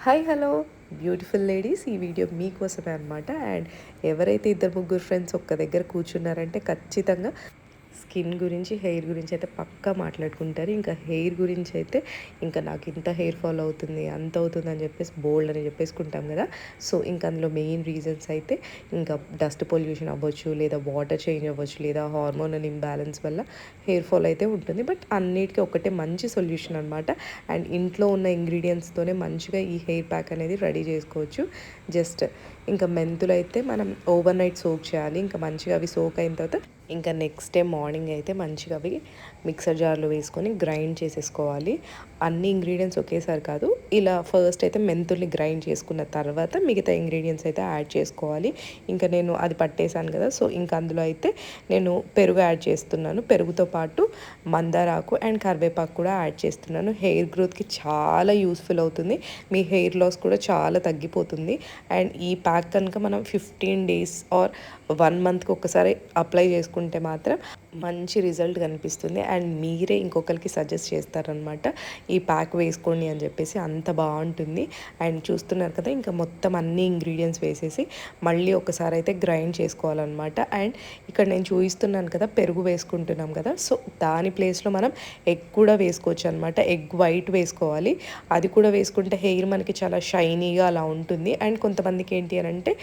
Hi hello beautiful ladies ఈ video మీకోసమే అనమాట అండ్ ఎవరైతే ఇద్దరు ముగ్గురు ఫ్రెండ్స్ ఒక్క దగ్గర కూర్చున్నారంటే ఖచ్చితంగా స్కిన్ గురించి హెయిర్ గురించి అయితే పక్కా మాట్లాడుకుంటారు. ఇంకా హెయిర్ గురించి అయితే ఇంకా నాకు ఇంత హెయిర్ ఫాల్ అవుతుంది అంత అవుతుంది అని చెప్పేసి బోల్డ్ అని చెప్పేసుకుంటాం కదా. సో ఇంకా అందులో మెయిన్ రీజన్స్ అయితే ఇంకా డస్ట్ పొల్యూషన్ అవ్వచ్చు లేదా వాటర్ చేంజ్ అవ్వచ్చు లేదా హార్మోనల్ ఇంబ్యాలెన్స్ వల్ల హెయిర్ ఫాల్ అయితే ఉంటుంది. బట్ అన్నిటికీ ఒకటే మంచి సొల్యూషన్ అనమాట అండ్ ఇంట్లో ఉన్న ఇంగ్రీడియంట్స్తోనే మంచిగా ఈ హెయిర్ ప్యాక్ అనేది రెడీ చేసుకోవచ్చు. జస్ట్ ఇంకా మెంతులు అయితే మనం ఓవర్ నైట్ సోక్ చేయాలి. ఇంకా మంచిగా అవి సోక్ అయిన తర్వాత ఇంకా నెక్స్ట్ డే మార్నింగ్ అయితే మంచిగా అవి మిక్సర్ జార్లో వేసుకొని గ్రైండ్ చేసేసుకోవాలి. అన్ని ఇంగ్రీడియంట్స్ ఒకేసారి కాదు ఇలా ఫస్ట్ అయితే మెంతుల్ని గ్రైండ్ చేసుకున్న తర్వాత మిగతా ఇంగ్రీడియంట్స్ అయితే యాడ్ చేసుకోవాలి. ఇంకా నేను అది పట్టేశాను కదా సో ఇంకా అందులో అయితే నేను పెరుగు యాడ్ చేస్తున్నాను. పెరుగుతో పాటు మందారాకు అండ్ కరివేపాకు కూడా యాడ్ చేస్తున్నాను. హెయిర్ గ్రోత్కి చాలా యూస్ఫుల్ అవుతుంది. మీ హెయిర్ లాస్ కూడా చాలా తగ్గిపోతుంది. అండ్ ఈ ప్యాక్ కనుక మనం ఫిఫ్టీన్ డేస్ ఆర్ వన్ మంత్కి ఒకసారి అప్లై చేసుకుంటే మాత్రం మంచి రిజల్ట్ కనిపిస్తుంది. అండ్ మీరే ఇంకొకరికి సజెస్ట్ చేస్తారనమాట ఈ ప్యాక్ వేసుకోండి అని చెప్పేసి అంత బాగుంటుంది. అండ్ చూస్తున్నారు కదా ఇంకా మొత్తం అన్ని ఇంగ్రీడియంట్స్ వేసేసి మళ్ళీ ఒకసారి అయితే గ్రైండ్ చేసుకోవాలన్నమాట. అండ్ ఇక్కడ నేను చూపిస్తున్నాను కదా పెరుగు వేసుకుంటున్నాం కదా. సో దాని ప్లేస్లో మనం ఎగ్ కూడా వేసుకోవచ్చు అనమాట ఎగ్ వైట్ వేసుకోవాలి. అది కూడా వేసుకుంటే హెయిర్ మనకి చాలా షైనీగా అలా ఉంటుంది. అండ్ కొంతమందికి ఏంటి అని అంటే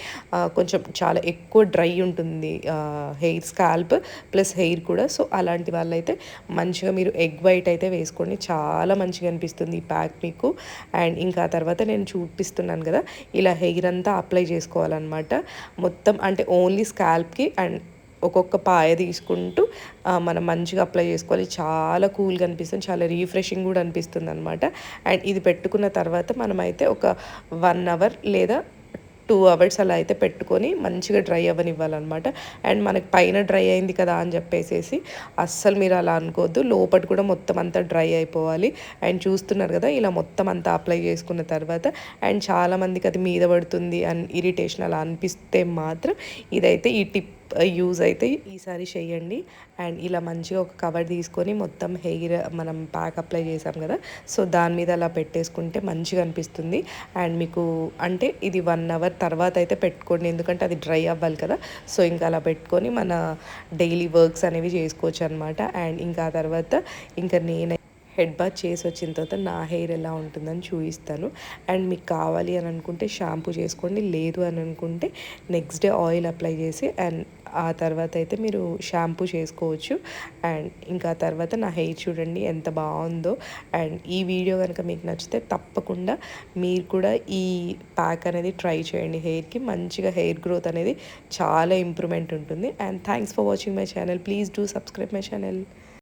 కొంచెం చాలా ఎక్కువ డ్రై ఉంటుంది హెయిర్ స్కాల్ప్ ప్లస్ హెయిర్ కూడా. సో అలాంటి వాళ్ళైతే మంచిగా మీరు ఎగ్ వైట్ అయితే వేసుకోండి. చాలా మంచిగా అనిపిస్తుంది ఈ ప్యాక్ మీకు. అండ్ ఇంకా తర్వాత నేను చూపిస్తున్నాను కదా ఇలా హెయిర్ అంతా అప్లై చేసుకోవాలన్నమాట. మొత్తం అంటే ఓన్లీ స్కాల్ప్కి అండ్ ఒక్కొక్క పాయ తీసుకుంటూ మనం మంచిగా అప్లై చేసుకోవాలి. చాలా కూల్గా అనిపిస్తుంది. చాలా రీఫ్రెషింగ్ కూడా అనిపిస్తుంది అనమాట అండ్ ఇది పెట్టుకున్న తర్వాత మనమైతే ఒక వన్ అవర్ లేదా టూ అవర్స్ అలా అయితే పెట్టుకొని మంచిగా డ్రై అవ్వనివ్వాలన్నమాట. అండ్ మనకి పైన డ్రై అయింది కదా అని చెప్పేసి అస్సలు మీరు అలా అనుకోవద్దు. లోపల కూడా మొత్తం అంతా డ్రై అయిపోవాలి. అండ్ చూస్తున్నారు కదా ఇలా మొత్తం అంతా అప్లై చేసుకున్న తర్వాత అండ్ చాలామందికి అది మీద పడుతుంది అండ్ ఇరిటేషన్ అలా అనిపిస్తే మాత్రం ఇదైతే ఈ టిప్ యూజ్ అయితే ఈసారి చేయండి. అండ్ ఇలా మంచిగా ఒక కవర్ తీసుకొని మొత్తం హెయిర్ మనం ప్యాక్ అప్లై చేసాం కదా సో దాని మీద అలా పెట్టేసుకుంటే మంచిగా అనిపిస్తుంది. అండ్ మీకు అంటే ఇది వన్ అవర్ తర్వాత అయితే పెట్టుకోండి ఎందుకంటే అది డ్రై అవ్వాలి కదా. సో ఇంకా అలా పెట్టుకొని మన డైలీ వర్క్స్ అనేవి చేసుకోవచ్చు అనమాట అండ్ ఇంకా తర్వాత ఇంకా నేనైతే హెడ్ బాత్ చేసి వచ్చిన తర్వాత నా హెయిర్ ఎలా ఉంటుందని చూపిస్తాను. అండ్ మీకు కావాలి అని అనుకుంటే షాంపూ చేసుకోండి లేదు అని అనుకుంటే నెక్స్ట్ డే ఆయిల్ అప్లై చేసి అండ్ ఆ తర్వాత అయితే మీరు షాంపూ చేసుకోవచ్చు. అండ్ ఇంకా తర్వాత నా హెయిర్ చూడండి ఎంత బాగుందో. అండ్ ఈ వీడియో కనుక మీకు నచ్చితే తప్పకుండా మీరు కూడా ఈ ప్యాక్ అనేది ట్రై చేయండి హెయిర్కి. మంచిగా హెయిర్ గ్రోత్ అనేది చాలా ఇంప్రూవ్మెంట్ ఉంటుంది. And thanks for watching my channel. Please do subscribe my channel.